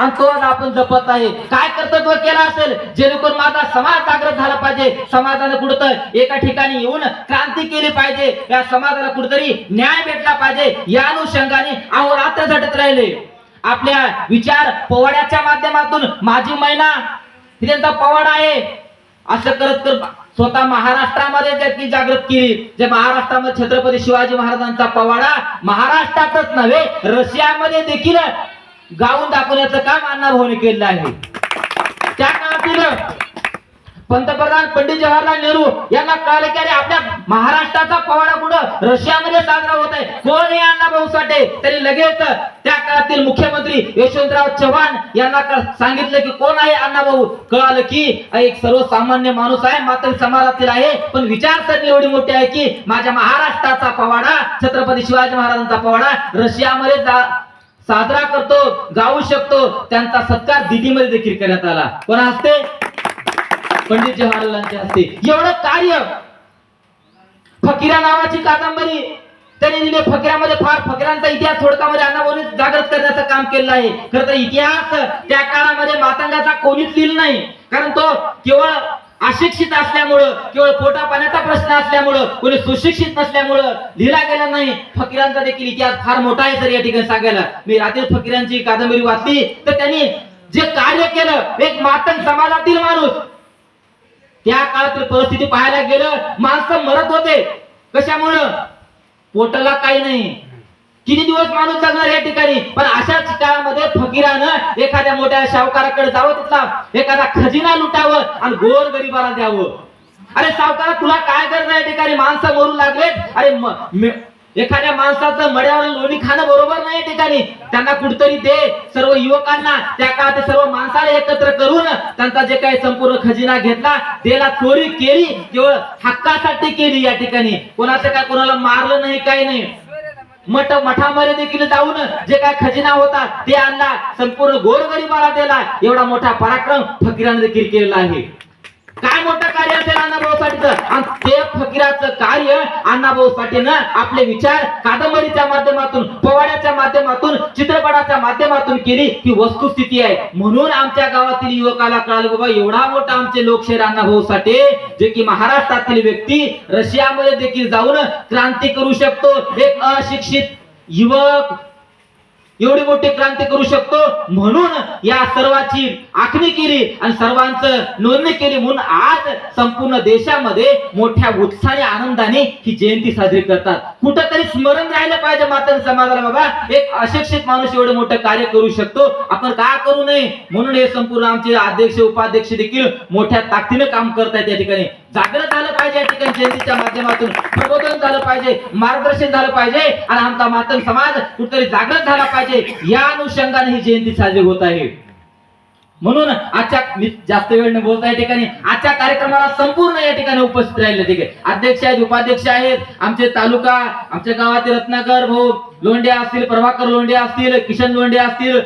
आणि तोच आपण जपत आहे काय कर्तव्य केलं असेल? जेणेकरून माझा समाज जागृत झाला पाहिजे. समाजाने कुठं एका ठिकाणी येऊन क्रांती केली पाहिजे. या समाजाला कुठेतरी न्याय भेटला पाहिजे. या अनुषंगाने अहोरात्र झटत राहिले. आपल्या विचार पोवाड्याच्या माध्यमातून माझी महिना ही त्यांचा पवाडा आहे. असं करत कर स्वतः महाराष्ट्रामध्ये त्यांनी जागृत केली जे महाराष्ट्रामध्ये छत्रपती शिवाजी महाराजांचा पवाडा महाराष्ट्रातच नव्हे रशियामध्ये देखील गाऊन दाखवण्याचं काम अण्णा भाऊने केलेलं आहे. त्या काळातील पंतप्रधान पंडित जवाहरलाल नेहरू यांना कळलं की अरे आपल्या महाराष्ट्राचा पवाडा कुठं? रशियामध्ये साजरा होत आहे. कोण हे अण्णा भाऊ साठे? त्यांनी लगेच त्या काळातील मुख्यमंत्री यशवंतराव चव्हाण यांना सांगितलं की कोण आहे अण्णा भाऊ? कळालं की एक सर्वसामान्य माणूस आहे मात्र समाजातील आहे. पण विचारसरणी एवढी मोठी आहे की माझ्या महाराष्ट्राचा पवाडा छत्रपती शिवाजी महाराजांचा पवाडा रशियामध्ये जा- साजरा करतो गाऊ शकतो. त्यांचा सत्कार दिदीमध्ये देखील करण्यात आला. कोणा हस्ते पंडित जवाहरलालच्या हस्ते एवढं कार्य फकीरा नावाची कादंबरी त्यांनी दिली. फकीरामध्ये फार फकीरांचा इतिहास थोडकामध्ये अण्णाभाऊने जागृत करण्याचं काम केलेलं आहे. खरं तर इतिहास त्या काळामध्ये मातंगाचा कोणीच लिहिला नाही. कारण तो केवळ अशिक्षित असल्यामुळं केवळ पोटा पाण्याचा प्रश्न असल्यामुळं कोणी सुशिक्षित नसल्यामुळं लिहिला गेला नाही. फकीरांचा देखील इतिहास फार मोठा आहे सर या ठिकाणी सांगायला. मी रात्री फकीरांची कादंबरी वाचली तर त्यांनी जे कार्य केलं एक मातंग समाजातील माणूस. त्या काळातील परिस्थिती पाहायला गेलं माणसं मरत होते. कशामुळं? पोटाला काही नाही. किती दिवस माणूस जगणार या ठिकाणी? पण अशा फकीरानं एखाद्या मोठ्या सावकाराकडे जावं तिथला एखादा खजिना लुटावं आणि गोर गरीबाला द्यावं. अरे सावकारा तुला काय गरज आहे ठिकाणी? माणसं मरू लागलेत. अरे एखाद्या माणसाचं मड्यावर लोणी खाणं बरोबर नाही ठिकाणी. त्यांना कुठतरी दे. सर्व युवकांना त्या काळात सर्व माणसाला एकत्र करून त्यांचा जे काही संपूर्ण खजिना घेतला त्याला चोरी केली केवळ हक्कासाठी केली या ठिकाणी. कोणाचं काय कोणाला मारलं नाही काही नाही. मठ मठामध्ये देखील जाऊन जे काय खजिना होता ते आणला. संपूर्ण गोरगरीबाला दिला. एवढा मोठा पराक्रम फकीराने देखील केलेला आहे. काय मोठं कार्य असेल अण्णाभाऊ साठीचं आणि ते फकीराचं कार्य अण्णाभाऊ साठीनं आपले विचार कादंबरीच्या माध्यमातून पोवाड्याच्या माध्यमातून चित्रपटाच्या माध्यमातून केली ही वस्तुस्थिती आहे. म्हणून आमच्या गावातील युवकाला कळालं बाबा एवढा मोठा आमचे लोकशाहीर अण्णाभाऊ साठे जे की महाराष्ट्रातील व्यक्ती रशियामध्ये देखील जाऊन क्रांती करू शकतो. एक अशिक्षित युवक एवढी मोठी क्रांती करू शकतो? म्हणून या सर्वाची आखणी केली आणि सर्वांचं नोंदणी केली. म्हणून आज संपूर्ण देशामध्ये मोठ्या उत्साहाने आनंदाने ही जयंती साजरी करतात. कुठंतरी स्मरण राहिलं पाहिजे माता समाजाला बाबा. एक अशिक्षित माणूस एवढं मोठं कार्य करू शकतो. आपण का करू नये? म्हणून हे संपूर्ण आमचे अध्यक्ष उपाध्यक्ष देखील मोठ्या ताकदीने काम करतायत या ठिकाणी. जागृत झालं पाहिजे या ठिकाणी जयंतीच्या माध्यमातून. प्रबोधन झालं पाहिजे मार्गदर्शन झालं पाहिजे आणि आमचा मातंग समाज कुठेतरी जागृत झाला पाहिजे. या अनुषंगाने ही जयंती साजरी होत आहे. म्हणून आजच्या मी जास्त वेळ न बोलता या ठिकाणी आजच्या कार्यक्रमाला संपूर्ण या ठिकाणी उपस्थित राहिले ठीक आहे अध्यक्ष आहेत उपाध्यक्ष आहेत आमचे तालुका आमच्या गावातील रत्नाकर भाऊ लोंढे असतील प्रभाकर लोंढे असतील किशन लोंढे असतील.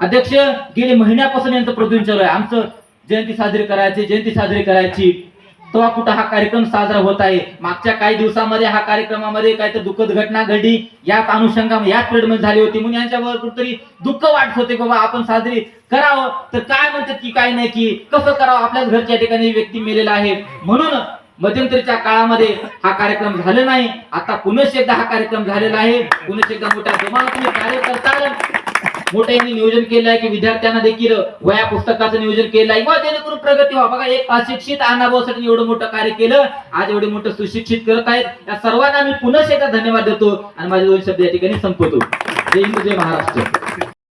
अध्यक्ष गेली महिन्यापासून यांचं प्रदूषण चालू आहे. आमचं जयंती साजरी करायची जयंती साजरी करायची. तेव्हा कुठं हा कार्यक्रम साजरा होत आहे? मागच्या काही दिवसामध्ये हा कार्यक्रमामध्ये काय तर दुःखद घटना घडली. याच अनुषंगामध्ये याच पिरियडमध्ये झाली होती. म्हणून यांच्यावर कुठतरी दुःख वाटत होते बाबा आपण साजरी करावं. तर काय म्हणतात की काय नाही की कसं करावं? आपल्याच घरच्या ठिकाणी व्यक्ती मेलेला आहे. म्हणून मध्यंतरीच्या काळामध्ये हा कार्यक्रम झाला नाही. आता पुनश्च एकदा हा कार्यक्रम झालेला आहे. पुनश्च एकदा मोठ्या जमातीने कार्य करतात मोठं यांनी नियोजन केलं आहे की विद्यार्थ्यांना देखील वया पुस्तकाचं नियोजन केलं आहे व जेणेकरून प्रगती व्हा बघा एक अशिक्षित अण्णाभाऊसाठी एवढं मोठं कार्य केलं. आज एवढे मोठं सुशिक्षित करत आहेत. या सर्वांना मी पुनश्च एकदा धन्यवाद देतो. आणि माझे दोन शब्द या ठिकाणी संपवतो. जय हिंद जय महाराष्ट्र.